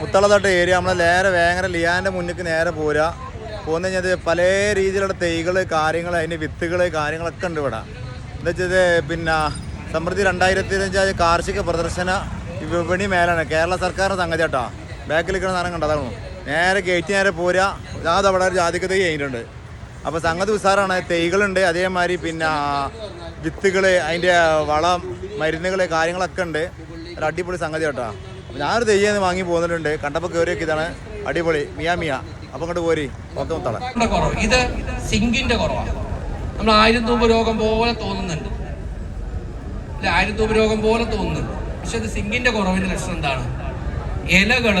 മുത്തളത്തോട്ട് area നമ്മളെ നേരെ വേങ്ങര ലിയാന്റെ മുന്നിക്ക് നേരെ പോരാ പോകുന്ന കഴിഞ്ഞാൽ പല രീതിയിലുള്ള തൈകൾ കാര്യങ്ങൾ അതിന്റെ വിത്തുകൾ കാര്യങ്ങളൊക്കെ ഉണ്ട് ഇവിടെ. എന്താ വെച്ചത് പിന്നെ സമൃദ്ധി രണ്ടായിരത്തി ഇരുപത്തഞ്ചായ കാർഷിക പ്രദർശന വിപണി മേലാണ്. കേരള സർക്കാരിന്റെ സംഗതി കേട്ടോ. ബാക്കിൽ നിൽക്കുന്ന സാധനം കണ്ടതാണ് നേരെ ഗേറ്റ് നേരെ പോരാ അത് അവിടെ ഒരു ജാതിക തൈ കഴിഞ്ഞിട്ടുണ്ട്. അപ്പോൾ സംഗതി ഉസാറാണ്. തൈകളുണ്ട് അതേമാതിരി പിന്നെ വിത്തുകൾ അതിന്റെ വളം മരുന്നുകൾ കാര്യങ്ങളൊക്കെ ഉണ്ട്. ഒരു അടിപൊളി സംഗതി കേട്ടോ. അപ്പോൾ ഞാനൊരു തെയ്യെന്ന് വാങ്ങി പോകുന്നുണ്ട് കണ്ടപ്പോൾ കയറിയൊക്കെ ഇതാണ് അടിപൊളി. മിയാ മിയ. അപ്പം അങ്ങോട്ട് പോരി. മുത്തള. കുറവ്. ഇത് സിങ്കിന്റെ കുറവാണ് നമ്മൾ ആയിരം തൂമ്പ് രോഗം പോലെ തോന്നുന്നുണ്ട്. ആയിരം തൂമ്പ് രോഗം പോലെ തോന്നുന്നുണ്ട്. പക്ഷെ ഇത് സിങ്കിന്റെ കുറവിന്റെ ലക്ഷണം എന്താണ്? ഇലകൾ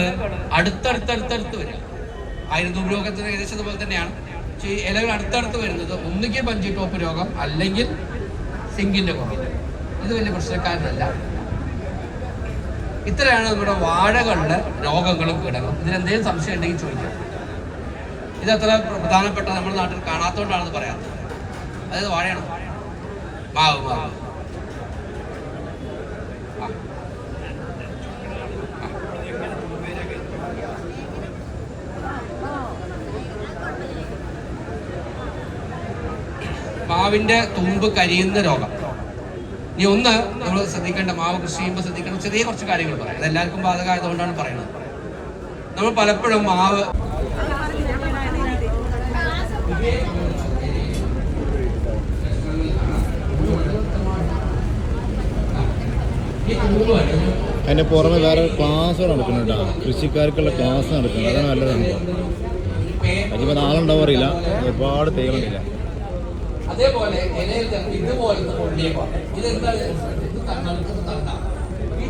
അടുത്തടുത്തടുത്തടുത്ത് വരിക. ആയിരം തൂമ്പ് രോഗത്തിന് ഏകദേശം അതുപോലെ തന്നെയാണ്. പക്ഷേ ഇലകൾ അടുത്തടുത്ത് വരുന്നത് ഒന്നുകിൽ പഞ്ചിട്ടോപ്പ് ടോപ്പ് രോഗം അല്ലെങ്കിൽ സിങ്കിന്റെ കുറവ്. ഇത് വലിയ പ്രശ്നക്കാരനല്ല. ഇത്രയാണ് നമ്മുടെ വാഴകളുടെ രോഗങ്ങളും കീടങ്ങളും. ഇതിന് എന്തെങ്കിലും സംശയം ഉണ്ടെങ്കിൽ ചോദിക്കാം. ഇത് അത്ര പ്രധാനപ്പെട്ട നമ്മുടെ നാട്ടിൽ കാണാത്തോണ്ടാണെന്ന് പറയാത്തത് അതായത് വാഴയാണ്? മാവ് മാവ്. മാവിന്റെ തുമ്പ് കരിയുന്ന രോഗം. ഇനി ഒന്ന് നമ്മൾ ശ്രദ്ധിക്കേണ്ട മാവ് കൃഷി ചെയ്യുമ്പോൾ ശ്രദ്ധിക്കേണ്ട ചെറിയ കുറച്ച് കാര്യങ്ങൾ പറയാം. അതെല്ലാവർക്കും ബാധകമായതുകൊണ്ടാണ് പറയുന്നത്. നമ്മൾ പലപ്പോഴും മാവ്. അതിന്റെ പുറമെ വേറെ ക്ലാസ്സുകൾ നടക്കുന്നുണ്ട് കൃഷിക്കാർക്കുള്ള ക്ലാസ് നടക്കുന്നുണ്ട്. അതാണ് നല്ലതാണ് അതിപ്പോ അതിപ്പോൾ നാളെ ഉണ്ടാവും അറിയില്ല ഒരുപാട് തൈകളുണ്ടില്ല അതേപോലെ ഇലയിൽ തന്നെ ഇതുപോലത്തെ പൊള്ളിയപ്പോ ഇതെന്താണ്? ഇത് ഈ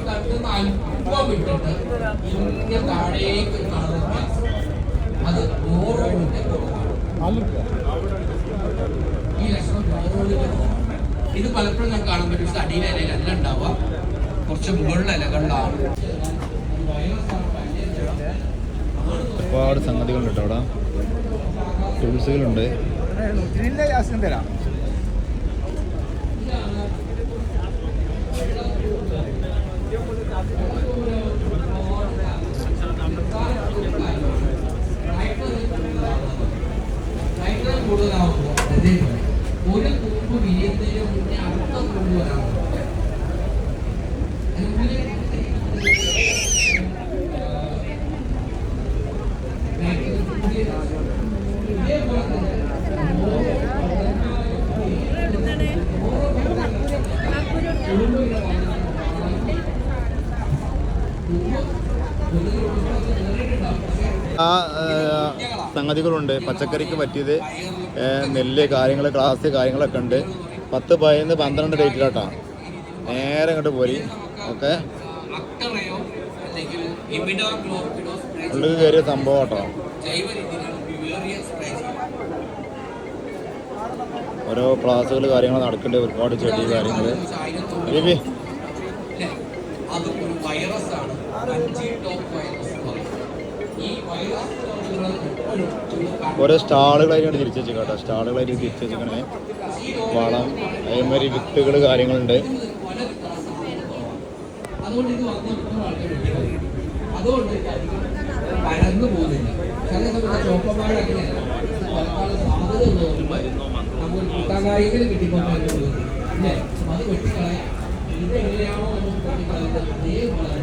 അത് ഈ ഇത് പലപ്പോഴും നമുക്ക് കാണാൻ പറ്റും. പക്ഷെ അടിയിലെ ഇലയിലല്ല ഉണ്ടാവുക. കുറച്ച് മുകളിലെ ഇലകളിലാണ്. ഒരുപാട് സംഗതികളുണ്ട് അവിടെ. ടൂൾസുകളുണ്ട്. നൈട്രജൻ കൂടുതലാവുമ്പോൾ അതേപോലെ ഒരു തുമ്പ് വിരിയുന്നതിന് മുന്നേ അടുത്ത വരാൻ ആ സംഗതികളുണ്ട്. പച്ചക്കറിക്ക് പറ്റിയത് നെല്ല് കാര്യങ്ങൾ ക്ലാസ് കാര്യങ്ങളൊക്കെ ഉണ്ട്. പത്ത് പതിനൊന്ന് പന്ത്രണ്ട് ഡേറ്റിലോട്ടാണ് നേരെ ഇങ്ങോട്ട് പോരി. ഓക്കെ. ഉള്ളിൽ കയറിയ സംഭവം കേട്ടോ ഓരോ ക്ലാസ്സുകൾ കാര്യങ്ങൾ നടക്കേണ്ടത് ഒരുപാട് ചെടി കാര്യങ്ങൾ ഓരോ സ്റ്റാളുകളായിട്ട് തിരിച്ചു വെച്ചു കേട്ടോ സ്റ്റാളുകളായിട്ട് തിരിച്ചു വെച്ചിരിക്കണേ വളം അതേമാതിരി വിത്തുകൾ കാര്യങ്ങളുണ്ട്. അതുകൊണ്ട് ഇത് വന്ന ഇത്ര ആൾക്കാർ അതുകൊണ്ട് ഇത് അധികം പരന്നു പോകുന്നില്ല. ചില സമയത്ത് ചോപ്പന്മാർ അങ്ങനെയല്ല. ഇത് പലക്കാലം സാധ്യത ഉള്ളതുകൊണ്ട് നമുക്ക് കൂട്ടാകായികൾ കിട്ടിക്കൊണ്ടു അല്ലേ? അത് വെട്ടിക്കളയാം. ഇത് എങ്ങനെയാണോ നമുക്ക് അതേപോലെ